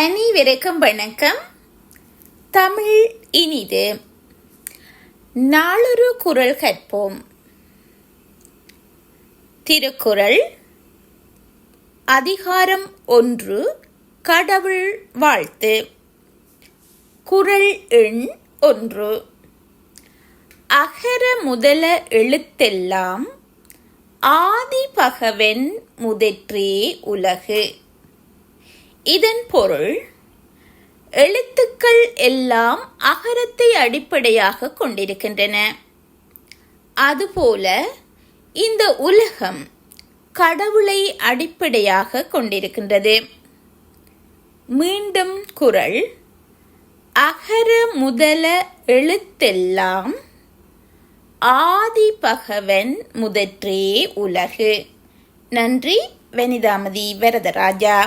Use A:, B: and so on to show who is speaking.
A: அனைவருக்கும் வணக்கம் தமிழ் இனிது நாளொரு குரல் கற்போம் திருக்குறள் அதிகாரம் ஒன்று கடவுள் வாழ்த்து குரல் எண் ஒன்று அகர முதல எழுத்தெல்லாம் ஆதிபகவன் முதற்றே உலகு இதன் பொருள் எழுத்துக்கள் எல்லாம் அகரத்தை அடிப்படையாக கொண்டிருக்கின்றன அதுபோல இந்த உலகம் கடவுளை அடிப்படையாக கொண்டிருக்கின்றது மீண்டும் குரல் அகர முதல எழுத்தெல்லாம் ஆதி பகவன் முதற்றே உலகு நன்றி வெனிதாமதி வரதராஜா